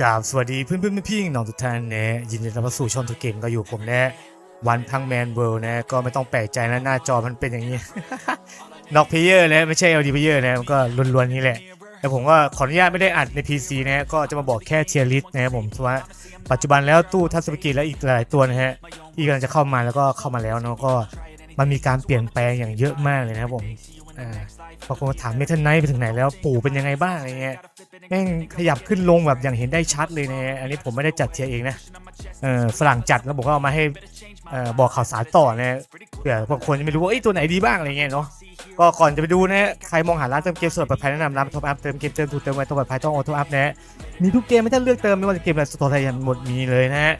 กราบสวัสดีเพื่อนเพื่อนๆพี่ๆน้องทุกท่านนะยินดีต้อนรับสู่ช่องทุกเกมก็อยู่ผมนะวันพังแมนเวิลด์นะก็ไม่ต้องแปลกใจนะหน้าจอมันเป็นอย่างนี้นอกเพเยอร์นะไม่ใช่ LD เพเยอร์นะมันก็ล้วนๆนี้แหละแต่ผมก็ขออนุญาตไม่ได้อัดใน PC นะก็จะมาบอกแค่เทียร์ลิสต์นะครับผมเพราะว่าปัจจุบันแล้วตู้ทัศนกิจและอีกหลายตัวนะฮะที่กำลังจะเข้ามาแล้วก็เข้ามาแล้วเนาะก็มันมีการเปลี่ยนแปลงอย่างเยอะมากเลยนะครับผม อ่าบางคนถามเมทัลไนท์ไปถึงไหนแล้วปู่เป็นยังไงบ้างอะไรเงี้ยแม่งขยับขึ้นลงแบบอย่างเห็นได้ชัดเลยนะอันนี้ผมไม่ได้จัดเทียร์เองนะเออฝรั่งจัดแล้วผมก็เอามาให้เออบอกข่าวสารต่อนะเผื่อบางคนจะไม่รู้ว่าเอ้ตัวไหนดีบ้างอะไรเงี้ยเนาะก็ก่อนจะไปดูนะใครมองหาร้านเติมเกมสดปลอดภัยแนะนำร้านท็อปอัพเติมเกมเติมถูกเติมไวตัวปลอดภัยต้องออโต้อัพนะมีทุกเกมไม่ต้องเลือกเติมไม่ว่าจะเกมอะไรสตอร์ไทยหมดมีเลยนะฮะ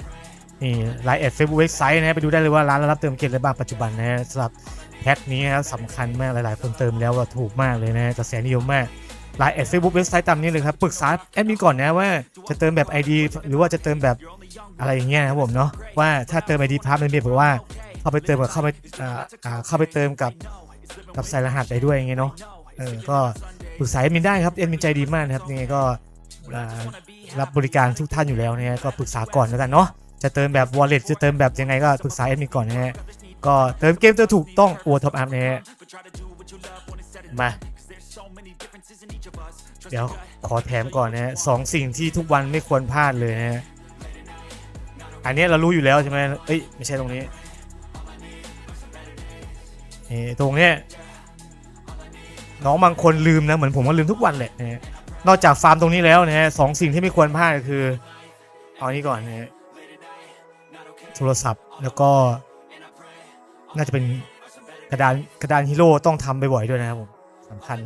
นี่ไลน์แอดเฟซบุ๊กเว็บไซต์นะไปดูได้เลยว่าร้านเรารับเติมเกมอะไรบ้างปัจจุบันนะสำหรับ แพ็คนี้ครับสำคัญมากหลาย ๆ คนเติมแล้วว่าถูกมากเลยนะฮะกระแสนิยมมากไลน์แอดเฟซบุ๊กเว็บไซต์ตามนี้เลยครับปรึกษาแอดมินก่อนนะว่าจะเติมแบบ ID หรือว่าจะเติมแบบอะไรอย่างเงี้ยนะครับผมเนาะว่าถ้าเติม ID พาร์ทมันเป็นแบบว่าเข้าไปเติมกับเข้าไปอ่าอ่าเข้าไปเติมกับกับใส่รหัสได้ด้วยอย่างเงี้ยเนาะเออก็ปรึกษาแอดมินได้ครับแอดมินใจดีมากนะครับยังไงก็รับบริการทุกท่านอยู่แล้วเนี่ยก็ปรึกษาก่อนแล้วกันเนาะจะเติมแบบ wallet จะเติมแบบยังไงก็ปรึกษาแอดมินก่อนนะฮะ ก็เติมเกมเติมถูกต้องโอท็อปอัพนะฮะมา เดี๋ยวขอแถมก่อนนะสองสิ่งที่ทุกวันไม่ควรพลาดเลยนะฮะอันนี้เรารู้อยู่แล้วใช่ไหมเอ้ย ไม่ใช่ตรงนี้เอ้ตรงเนี้ยน้องบางคนลืมนะ เหมือนผมก็ลืมทุกวันแหละนะฮะนอกจากฟาร์มตรงนี้แล้วนะฮะสองสิ่งที่ไม่ควรพลาดก็คือ เอานี้ก่อนนะโทรศัพท์แล้วก็ น่าจะเป็นกระดานกระดานฮีโร่ต้องทำบ่อยๆด้วยนะครับผมสำคัญ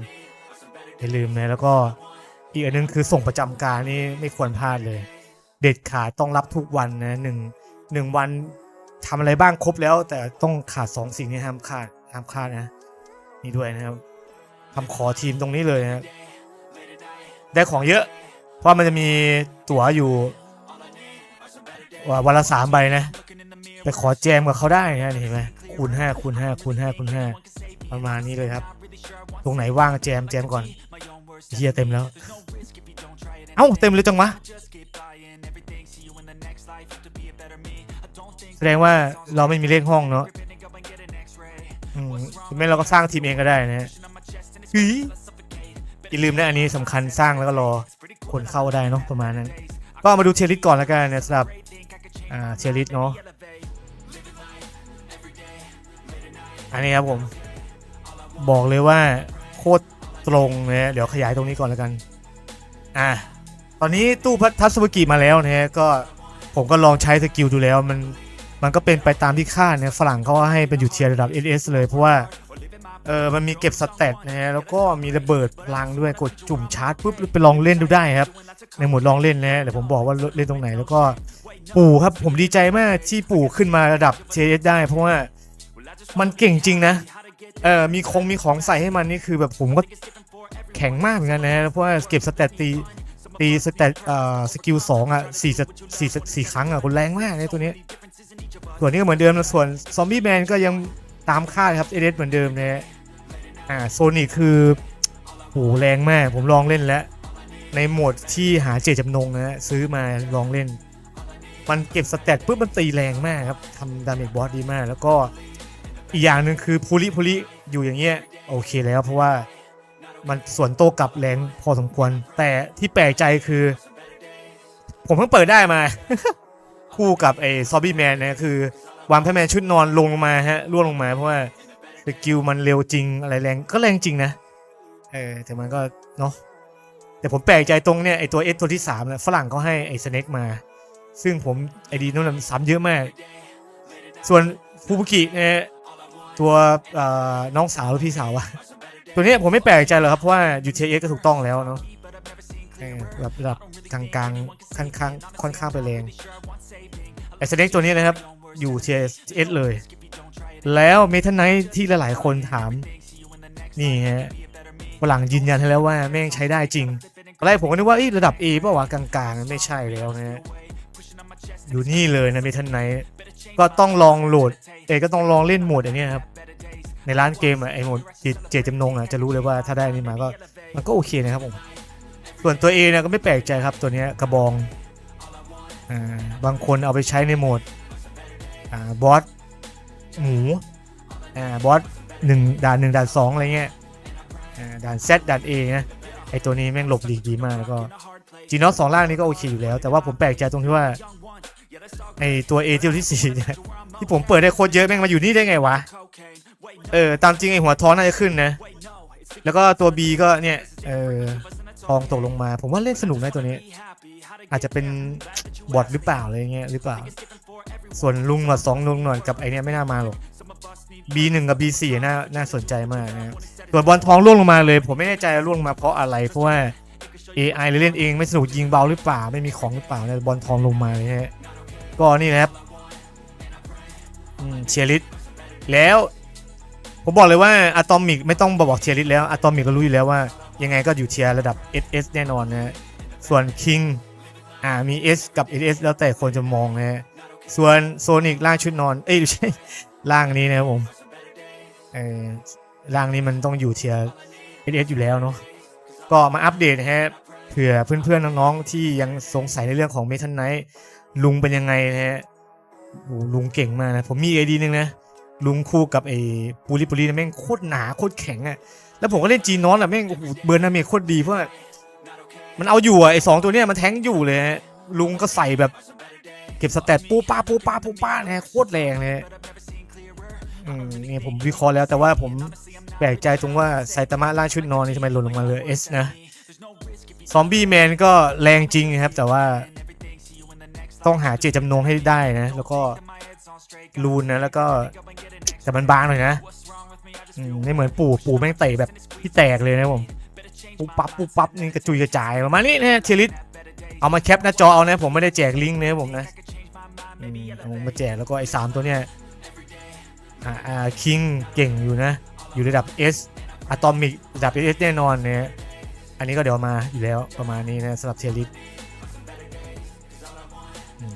อย่าลืมนะแล้วก็อีกอันหนึงคือส่งประจำการนี่ไม่ควรพลาดเลย เด็ดขาดต้องรับทุกวันนะหนึ่งหนึ่งวันทำอะไรบ้างครบแล้ว แต่ต้องขาดสองสิ่งนี้ห้ามขาดห้ามขาดนะนี่ด้วยนะครับคำขอทีมตรงนี้เลยนะได้ของเยอะ เพราะมันจะมีตั๋วอยู่วันละสามใบนะไปขอแจมกับเขาได้นะนี่เห็นไหม คูณห้าคูณห้าคูณห้าคูณห้าประมาณนี้เลยครับ ตรงไหนว่างแจมแจมก่อนเฮียเต็มแล้ว เอ้าเต็มเลยจังวะแสดงว่าเราไม่มีเลขห้องเนาะอืมไม่เราก็สร้างทีมเองก็ได้นะฮะอย่าลืมนะอันนี้สำคัญสร้างแล้วก็รอคนเข้าได้เนาะประมาณนั้น ก็มาดูเทียริสก่อนแล้วกันนะสำหรับเทียริสเนาะ อันนี้ครับผม บอกเลยว่าโคตรตรงนะเดี๋ยวขยายตรงนี้ก่อนแล้วกัน อะตอนนี้ตู้พัทัศวกิมาแล้วนะก็ผมก็ลองใช้สกิลดูแล้วมันมันก็เป็นไปตามที่คาดนะฝรั่งเขาให้เป็นอยู่เทียร์ระดับ SS เลยเพราะว่าเออมันมีเก็บสเตตนะฮะแล้วก็มีระเบิดพลังด้วยกดจุ่มชาร์จปุ๊บไปลองเล่นดูได้ครับ ในหมดลองเล่นนะเดี๋ยวผมบอกว่าเล่นตรงไหนแล้วก็ปู่ครับผมดีใจมากที่ปู่ขึ้นมาระดับ TS ได้ เพราะว่า มันเก่งจริงนะเออมีคงมีของใส่ให้มันนี่คือแบบผมก็แข็งมากเหมือนกันนะเพราะว่าเก็บสเตตตีตีสเตตเอ่อสกิลสองอะสี่สี่สี่ครั้งอะคนแรงมากเลยตัวนี้ส่วนนี้ก็เหมือนเดิมนะส่วนซอมบี้แมนก็ยังตามคาดครับเอเดเหมือนเดิมนะฮะอ่าโซนิคคือโหแรงมากผมลองเล่นแล้ว ในโหมดที่หาเจตจำนงนะฮะซื้อมาลองเล่น มันเก็บสเตตปุ๊บมันตีแรงมากครับทำดาเมจบอสดีมาก แล้วก็ อีกอย่างหนึ่งคือพูลิพูลิอยู่อย่างเงี้ยโอเคแล้วเพราะว่ามันส่วนโตกลับแรงพอสมควร แต่ที่แปลกใจคือ ผมเพิ่งเปิดได้มา คู่กับไอ้ซอบบี้แมนนะคือ วางแพแมนชุดนอนลงลงมาฮะร่วงลงมาเพราะว่าสกิลมันเร็วจริงอะไรแรงก็แรงจริงนะเออแต่มันก็เนาะแต่ผมแปลกใจตรงเนี่ยไอตัวเอสตัวที่3เนี่ยฝรั่งเขาให้ไอสเน็กมา ซึ่งผมไอดีนั่นนะซ้ำเยอะมาก ส่วนฟูบุกิเนี่ย ตัวน้องสาวหรือพี่สาวอะตัวนี้ผมไม่แปลกใจหรอกครับเพราะว่าอยู่เทียเอก็ถูกต้องแล้วเนาะแบบระดับกลางๆค่อนข้างค่อนข้างไปแรงไอสเน็กตัวนี้นะครับอยู่เทเอเลย แล้วเมทันไนท์ที่หลายๆคนถาม นี่ฮะฝรั่งยืนยันให้แล้วว่าแม่งใช้ได้จริงตอนแรกผมก็นึกว่าอ้ยระดับ A เปล่าวะกลางๆ ไม่ใช่แล้วนะฮะอยู่นี่เลยนะเมทันไน ก็ต้องลองโหลดเอก็ต้องลองเล่นโหมดอันเนี้ครับในร้านเกมอะไอโหมดเจจตจำนงอะจะรู้เลยว่าถ้าได้นี่มาก็มันก็โอเคนะครับผมส่วนตัว A เนี่ยก็ไม่แปลกใจครับตัวนี้กระบองอบางคนเอาไปใช้ในโหมดอบอสหมูอบอสหนึ่งด่านหนึ่งด่านสองอะไรเงี้ยอ่าด่าน Z ด่าน A นะไอตัวนี้แม่งหลบหลีกดีมากแล้วก็จีนอสสองล่างนี้ก็โอเคอยู่แล้ว แต่ว่าผมแปลกใจตรงที่ว่า ไอตัว A ที่ที่สี่เนี่ยที่ผมเปิดได้โคตรเยอะแม่งมาอยู่นี่ได้ไงวะ เออ ตามจริงไอหัวท้องน่าจะขึ้นนะ แล้วก็ตัว B ก็เนี่ย เออทองตกลงมา ผมว่าเล่นสนุกนะตัวนี้ อาจจะเป็นบอทหรือเปล่าอะไรเงี้ยหรือเปล่า ส่วนลุงหนวดสองลุงหนวดกับไอเนี้ยไม่น่ามาหรอก B1 กับ B4 น่าน่าสนใจมากนะครับส่วนบอลทองร่วงลงมาเลย ผมไม่แน่ใจว่าร่วงมาเพราะอะไร เพราะว่า AI เล่นเองไม่สนุกยิงเบาหรือเปล่า ไม่มีของหรือเปล่าเนี่ยบอลทองลงมาเลยฮะ ก็นี่นะครับเชียริสแล้ว ผมบอกเลยว่าอะตอมิกไม่ต้องบอกเชียริสแล้วอะตอมิกก็รู้อยู่แล้วว่า ยังไงก็อยู่เชียร์ระดับ SS แน่นอนนะส่วน King อ่ามี S กับ SS แล้วแต่คนจะมองนะส่วนโซนิกล่างชุดนอน เอ้ยใช่ล่างนี้นะครับผมเออล่างนี้มันต้องอยู่เทียร์ SS อยู่แล้วเนาะก็มาอัปเดตนะฮะเผื่อเพื่อนๆน้องๆที่ยังสงสัยในเรื่องของเมทันไนท์ ลุงเป็นยังไงนะฮะโอ้ลุงเก่งมากนะ ผมมีไอดีนึงนะ ลุงคู่กับไอ้ปูริปูรินะแม่งโคตรหนาโคตรแข็งอะแล้วผมก็เล่นจีนอนอะแม่งโอ้โหเบิร์นนาเมจโคตรดีเพราะมันเอาอยู่อะไอ้สองตัวเนี้ยมันแทงอยู่เลยฮะลุงก็ใส่แบบ เก็บสแตทปูป้าปูป้าปูป้านะ โคตรแรงเลยอืมนี่ผมวิเคราะห์แล้วแต่ว่าผมแปลกใจตรงว่าไซตามะล่างชุดนอนนี่ทำไมหล่นลงมาเลยเอสนะ ซอมบี้แมนก็แรงจริงครับ แต่ว่า ต้องหาเจตจำนงให้ได้นะ แล้วก็รูนนะแล้วก็แต่มันบางหน่อยนะไม่เหมือนปู่ปู่แม่งเตะแบบที่แตกเลยนะผมปุ๊บปั๊บปุ๊บปั๊บนี่กระจุยกระจายประมาณนี้นะฮะเทลิสเอามาแคปหน้าจอเอานะผมไม่ได้แจกลิงก์นะผมนะอืมเอามาแจกแล้วก็ไอ้สามตัวเนี้ยอ่าอาคิงเก่งอยู่นะ อยู่ระดับ S อะตอมิกระดับ S แน่นอนเนี่ยอันนี้ก็เดี๋ยวมาอยู่แล้วประมาณนี้นะสำหรับเทลิส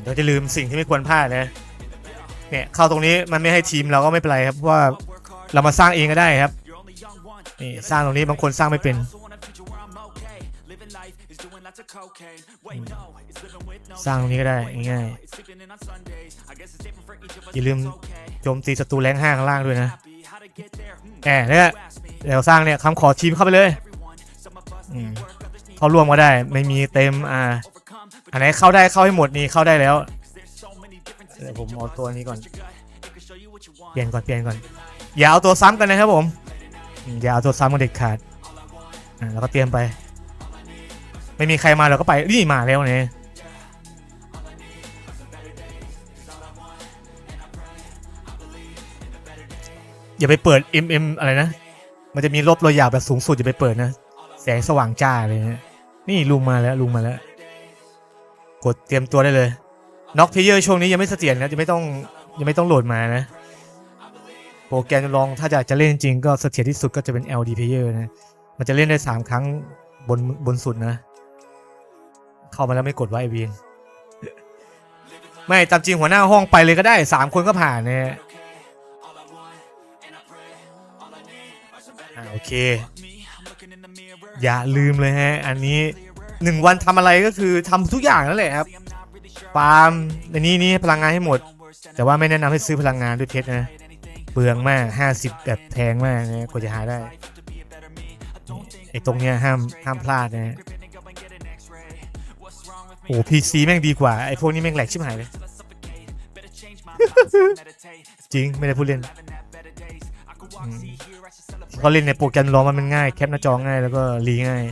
เราจะลืมสิ่งที่ไม่ควรพลาดนะเนี่ยเข้าตรงนี้มันไม่ให้ทีมเราก็ไม่เป็นไรครับเพราะว่าเรามาสร้างเองก็ได้ครับนี่สร้างตรงนี้บางคนสร้างไม่เป็นสร้างตรงนี้ก็ได้ง่ายอย่าลืมโจมตีศัตรูแรงห้าข้างล่างด้วยนะแหมเนี่ยเดี๋ยวสร้างเนี่ยคำขอทีมเข้าไปเลยอืมเข้าร่วมก็ได้ ไม่มีเต็มอ่า อันไหนเข้าได้เข้าให้หมดนี่เข้าได้แล้วเดี๋ยวผมเอาตัวนี้ก่อน เปลี่ยนก่อนเปลี่ยนก่อน อย่าเอาตัวซ้ำกันนะครับผมอืมอย่าเอาตัวซ้ำกันเด็ดขาดอ่าแล้วก็เตรียมไป ไม่มีใครมาเราก็ไป นี่มาแล้วเนี่ยอย่าไปเปิด MM อะไรนะ มันจะมีลบรอยหยาบแบบสูงสุดอย่าไปเปิดนะ แสงสว่างจ้าเลยนะนี่ลุงมาแล้วลุงมาแล้ว กดเตรียมตัวได้เลยน็อกเพเยอร์ช่วงนี้ยังไม่เสถียรนะยังไม่ต้องยังไม่ต้องโหลดมานะ โปรแกรมลองถ้าอยากจะเล่นจริงก็เสถียรที่สุดก็จะเป็น LD player นะ มันจะเล่นได้ 3 ครั้งบนบนสุดนะ เข้ามาแล้วไม่กดไว้ไอวีนไม่ตามจริงหัวหน้าห้องไปเลยก็ได้ 3 คนก็ผ่านนะอ่าโอเค อย่าลืมเลยฮะ อันนี้ หนึ่งวันทำอะไรก็คือทำทุกอย่างนั่นแหละครับฟาร์มในนี้นี่พลังงานให้หมด แต่ว่าไม่แนะนำให้ซื้อพลังงานด้วยเพชรนะเปลืองมาก 50 แบบแพงมากนะกว่าจะหาได้ไอ้ตรงเนี้ยห้ามห้ามพลาดนะโอ้พีซีแม่งดีกว่า ไอ้พวกนี้แม่งแหลกชิบหายเลย จริงไม่ได้พูดเล่นเขาเล่นในโปรแกรมรอมันมันง่าย แคปหน้าจอง่ายแล้วก็รีง่าย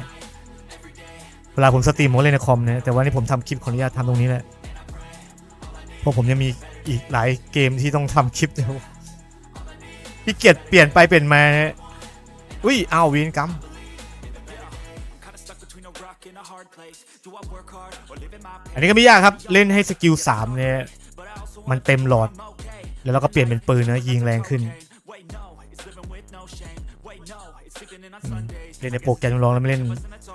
เวลาผมสตรีมผมก็เล่นในคอมเนะแต่ว่านี่ผมทำคลิปขออนุญาตทำตรงนี้แหละเพราะผมยังมีอีกหลายเกมที่ต้องทำคลิปอยู่พี่เกียรติเปลี่ยนไปเปลี่ยนมานะอุ้ยอ้าววีนกรรมอันนี้ก็ไม่ยากครับเล่นให้สกิล3เนี่ยมันเต็มหลอด แล้วเราก็เปลี่ยนเป็นปืนนะยิงแรงขึ้นเล่นในโปรแกรมลองแล้วไม่เล่น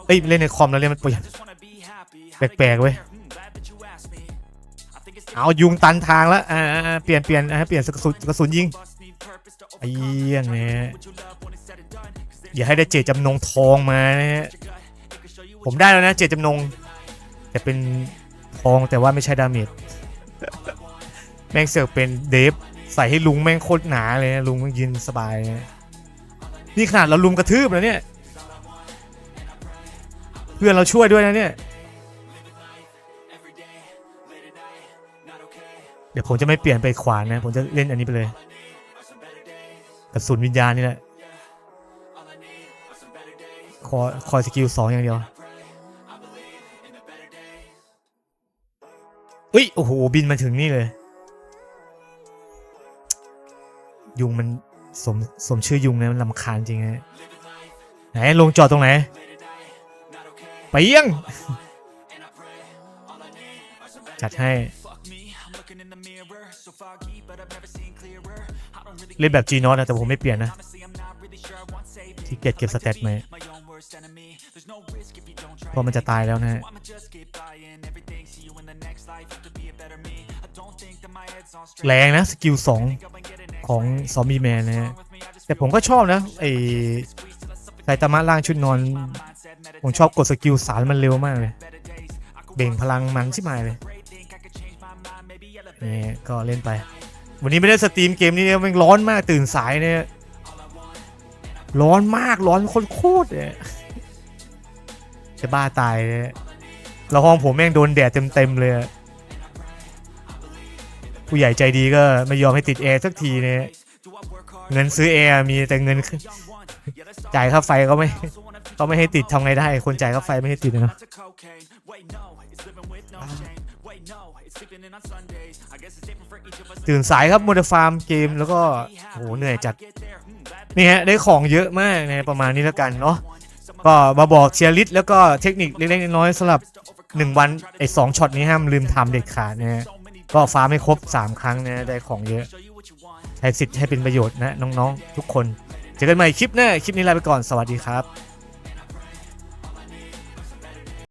เอ้ยเล่นในคอมแล้วเล่นมันเปลี่ยนแปลกๆเว้ยเอายุงตันทางแล้วอ่าอ่าอ่าเปลี่ยนเปลี่ยนอ่าเปลี่ยนกระสุนกระสุนยิงไอ้เยี่ยงเนี่ยอย่าให้ได้เจตจำนงทองมานะฮะผมได้แล้วนะเจตจำนง แต่เป็นทองแต่ว่าไม่ใช่ดาเมจแม่งเสือกเป็นเดฟใส่ให้ลุงแม่งโคตรหนาเลยลุงแม่งยืนสบายนะนี่ขนาดเราลุมกระทืบแล้วเนี่ย เพื่อนเราช่วยด้วยนะเนี่ย เดี๋ยวผมจะไม่เปลี่ยนไปขวานนะ ผมจะเล่นอันนี้ไปเลยกระสุนวิญญาณนี่แหละคอยคอยสกิลสองอย่างเดียวเอ้ย โอ้โห บินมาถึงนี่เลย ยุงมันสมสมชื่อยุงนะมันลำคาญจริงนะไหนลงจอดตรงไหน ไปเยี่ยง จัดให้ เล่นแบบ G นอตนะ แต่ผมไม่เปลี่ยนนะที่เกียจเก็บสเตตไหมเพราะมันจะตายแล้วนะฮะแรงนะ สกิลสองของซอมบี้แมนนะฮะแต่ผมก็ชอบนะไอไซตามะล่างชุดนอน ผมชอบกดสกิลสารมันเร็วมากเลย เบ่งพลังมันชิบหายเลยนี่ก็เล่นไป วันนี้ไม่ได้สตรีมเกมนี้เนี่ยมันร้อนมากตื่นสายเนี่ย ร้อนมากร้อนโคตรๆเลยจะบ้าตายเลยแล้วห้องผมแม่งโดนแดดเต็มๆเลยผู้ใหญ่ใจดีก็ไม่ยอมให้ติดแอร์สักทีเนี่ยเงินซื้อแอร์มีแต่เงินจ่ายค่าไฟก็ไม่ ก็ไม่ให้ติดทำไงได้ คนจ่ายค่าไฟไม่ให้ติดนะตื่นสายครับโมเดฟาร์มเกมแล้วก็โหเหนื่อยจัดนี่ฮะได้ของเยอะมากนะประมาณนี้แล้วกันเนาะก็มาบอกเชียร์ลิสแล้วก็เทคนิคเล็กๆน้อยๆสำหรับ 1 วันไอ้สองช็อตนี้ห้ามลืมทำเด็ดขาดนะฮะก็ฟาร์มให้ครบ 3 ครั้งนะได้ของเยอะใช้สิทธิ์ให้เป็นประโยชน์นะน้องๆ ทุกคน เจอกันใหม่คลิปหน้าคลิปนี้ลาไปก่อนสวัสดีครับ